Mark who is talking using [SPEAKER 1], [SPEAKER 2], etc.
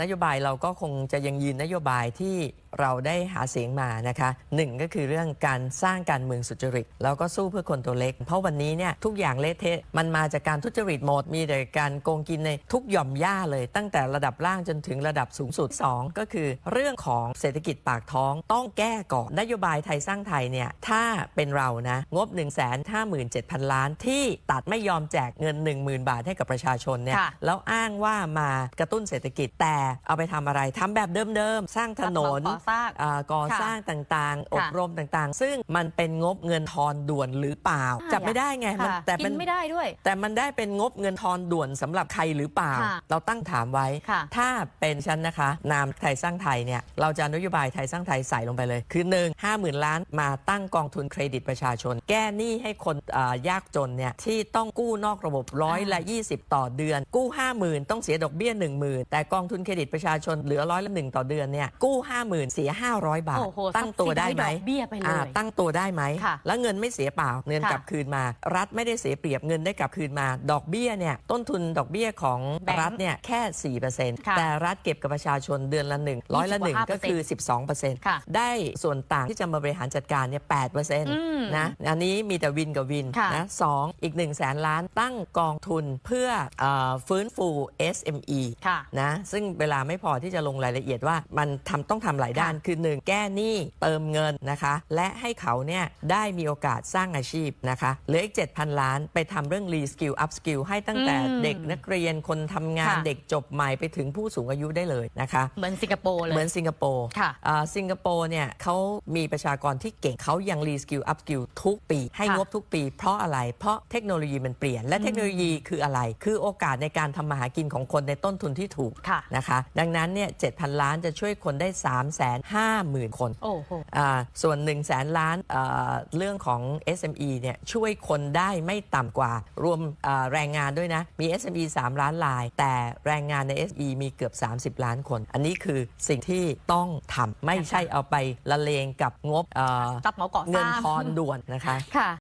[SPEAKER 1] นโยบายเราก็คงจะยังยืนนโยบายที่ เราได้หาเสียงมานะคะหนึ่งก็คือเรื่องการสร้างการเมืองสุจริตแล้วก็สู้เพื่อคนตัวเล็ก เพราะวันนี้เนี่ยทุกอย่างเละเทะมันมาจากการทุจริตหมดมีแต่การโกงกินในทุกหย่อมย่าเลย ตั้งแต่ระดับล่างจนถึงระดับสูงสุด 2 ก็คือเรื่องของเศรษฐกิจปากท้องต้องแก้ก่อนนโยบายไทยสร้างไทยเนี่ยถ้าเป็นเรานะงบ 1 5 7 0 0 0 ล้าน ที่ตัดไม่ยอมแจกเงิน 10,000 บาทให้กับประชาชนเนี่ย
[SPEAKER 2] ค่ะ
[SPEAKER 1] แล้วอ้างว่ามากระตุ้นเศรษฐกิจแต่เอาไปทำอะไรทำแบบเดิมๆสร้างถนน
[SPEAKER 2] รับเหมาก่อสร้าง
[SPEAKER 1] อ่าก่อ
[SPEAKER 2] ค่ะ
[SPEAKER 1] สร้างต่างๆ อบ
[SPEAKER 2] ค่ะ
[SPEAKER 1] รมต่างๆ ซึ่งมันเป็นงบเงินทอนด่วนหรือเปล่าจับไม่ได้ไงมัน
[SPEAKER 2] ค่ะ
[SPEAKER 1] แต่
[SPEAKER 2] กิ
[SPEAKER 1] มัน
[SPEAKER 2] นไม่ได้ด้วย
[SPEAKER 1] แต่มันได้เป็นงบเงินทอนด่วนสำหรับใครหรือเปล่า
[SPEAKER 2] ค่ะ
[SPEAKER 1] เราตั้งถามไว้
[SPEAKER 2] ค่ะ
[SPEAKER 1] ถ้าเป็นฉันนะคะ นามไทยสร้างไทยเนี่ยเราจะเอานโยบายไทยสร้างไทยใส่ลงไปเลย คือ 1 5 0,000 ล้านมาตั้งกองทุนเครดิตประชาชน แก้หนี้ให้คนอ่ายากจนเนี่ยที่ต้องกู้นอกระบบร้อยละ20 ต่อเดือน กู้ 50,000 ต้องเสียดอกเบี้ย 10,000 แต่กองทุนเครดิตประชาชนเหลือร้อยละหนึ่งต่อเดือนเนี่ยกู้ 50,000เสีย 500 บาท
[SPEAKER 2] โอ้โห
[SPEAKER 1] ตั้งตัวได้ไหม
[SPEAKER 2] ดอกเบี้ยไปเล
[SPEAKER 1] อ่ายตั้งตัวได้ไหม
[SPEAKER 2] ค่ะ
[SPEAKER 1] แล้วเงินไม่เสียเปล่าเงิน
[SPEAKER 2] ค่ะ
[SPEAKER 1] กลับคืนมา รัฐไม่ได้เสียเปรียบเงินได้กลับคืนมา ดอกเบี้ยเนี่ยต้นทุนดอกเบี้ยของ
[SPEAKER 2] แบงค์
[SPEAKER 1] รัฐเนี่ยแค่4%
[SPEAKER 2] ค่ะ
[SPEAKER 1] แต่รัฐเก็บกับประชาชนเดือนละหนึ่งร้อยละหนึ่ง
[SPEAKER 2] 20%
[SPEAKER 1] ก็คือ 12%
[SPEAKER 2] ค่ะ
[SPEAKER 1] ได้ส่วนต่างที่จะมาบริหารจัดการเนี่ย8%
[SPEAKER 2] ม
[SPEAKER 1] นะอันนี้มีแต่วินกับวิน
[SPEAKER 2] ค่ะ
[SPEAKER 1] นะสองอีก1 0 0 0 0แสนล้านตั้งกองทุนเพื่อเออฟื้นฟู SME
[SPEAKER 2] ค่ะ
[SPEAKER 1] นะซึ่งเวลาไม่พอที่จะลงรายละเอียดว่ามันทำต้องทำหลายด้านคือ 1 แก้หนี้เติมเงินนะคะ และให้เขาเนี่ยได้มีโอกาสสร้างอาชีพนะคะเหลืออีก 7,000 ล้านไปทำเรื่อง re skill up skill ให้ตั้งแต่
[SPEAKER 2] อืม
[SPEAKER 1] เด็กนักเรียนคนทำงาน
[SPEAKER 2] ค่ะ
[SPEAKER 1] เด็กจบใหม่ไปถึงผู้สูงอายุได้เลยนะคะ
[SPEAKER 2] เหมือนสิงคโปร์เลย
[SPEAKER 1] เหมือนสิงคโปร์
[SPEAKER 2] ค่ะ
[SPEAKER 1] อ่าสิงคโปร์เนี่ยเขามีประชากรที่เก่งเขายังรีสกิลอัพสกิลทุกปี ให้
[SPEAKER 2] ค่ะ
[SPEAKER 1] งบทุกปี เพราะอะไรเพราะเทคโนโลยีมันเปลี่ยน และเทคโนโลยีคืออะไร คือโอกาสในการทำมาหากินของคนในต้นทุนที่ถูก
[SPEAKER 2] ค่ะ
[SPEAKER 1] นะคะ ดังนั้นเนี่ย7,000 ล้านจะช่วยคนได้3 5 0 0 0 0 คน
[SPEAKER 2] โอ้โห
[SPEAKER 1] อ่าส่วน1 0 0 0 0แสนล้านเอ่อเรื่องของ SME เนี่ยช่วยคนได้ไม่ต่ำกว่ารวมเอ่อแรงงานด้วยนะ มี SME 3 ล้านลาย แต่แรงงานใน SME มีเกือบ 30 ล้านคน อันนี้คือสิ่งที่ต้องทำไม่ใช่เอาไปละเลงกับงบเอ่อ
[SPEAKER 2] รับเหมาก่อส
[SPEAKER 1] เงิน
[SPEAKER 2] ร้าง
[SPEAKER 1] ทอนด่วนนะคะ
[SPEAKER 2] ค่ะ